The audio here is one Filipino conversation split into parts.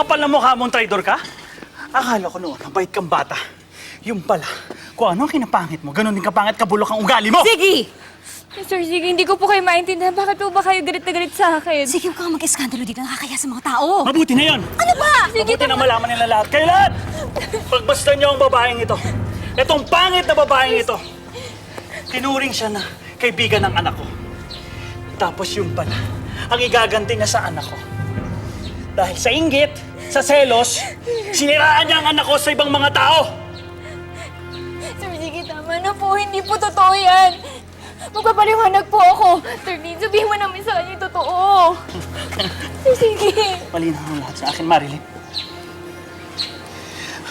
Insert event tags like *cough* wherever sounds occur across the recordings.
kapal na mukha mong traidor ka? Akala ko noon, mabait kang bata. Yung pala, kung ano ang kinapangit mo, ganun din kapangit kabulok ang ugali mo! Sige! Sir, sige, hindi ko po kayo maintindihan. Bakit po ba kayo galit na galit sa akin? Sige, huwag kang mag-eskandalo dito. Nakakaya sa mga tao. Mabuti na yon! Ano ba? Sige, Mabuti na malaman nila lahat. Kayo lahat! Pagbasta niyo ang babaeng ito. Itong pangit na babaeng ito. Tinuring siya na kaibigan ng anak ko. Tapos yung pala, ang igaganti niya sa anak ko. Dahil sa inggit, sa selos, siniraan niya ang anak ko sa ibang mga tao. Sir, sige, tama na po. Hindi po totoo yan. Magpapaliwanag po ako. Sir, Dean, sabihin mo namin sa kanya yung totoo. Sir, *laughs* sige. Malinaw ang lahat sa akin, Marilyn.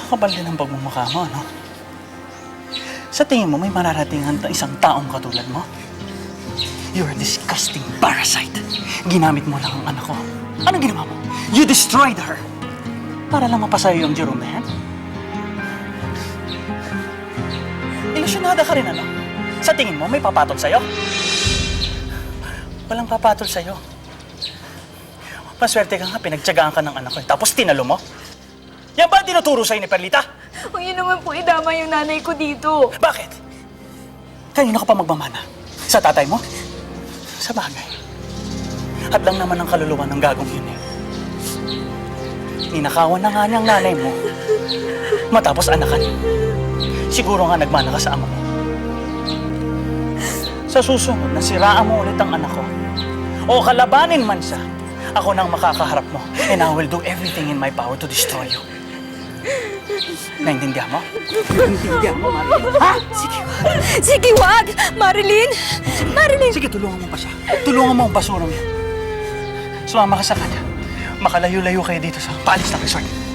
Kapal din ang pagmumukha mo, no? Sa tingin mo, may mararatingan na isang taong katulad mo? You're a disgusting parasite. Ginamit mo lang ang anak ko. Ano ginawa mo? You destroyed her. Para lang mapasayo yung Jerome na yan? Ilusyonada ka rin, ano? Sa tingin mo, may papatol sa'yo? Walang papatol sa'yo. Maswerte ka nga, pinagtyagaan ka ng anak ko. Tapos tinalo mo? Yan ba ang tinuturo sa'yo ni Perlita? Huwag niyo naman po idama yung nanay ko dito. Bakit? Kanino ka pa magmamana? Sa tatay mo? Sa bagay. At lang naman ang kaluluwa ng gagong yun eh. Ninakawan na nga niyang nanay mo. Matapos anakan. Siguro nga nagmana ka sa ama mo. Sa susunod, nasiraan mo ulit ang anak ko. O kalabanin man siya, ako nang makakaharap mo. And I will do everything in my power to destroy you. Naintindihan mo? Naintindihan mo, Marilyn? Ha? Sige, wag. Sige, wag! Marilyn! Marilyn! Sige, tulungan mo pa siya. Tulungan mo ang basurang yan. Sumama ka sa kanya. Makalayo-layo kayo dito sa paalis ng resort.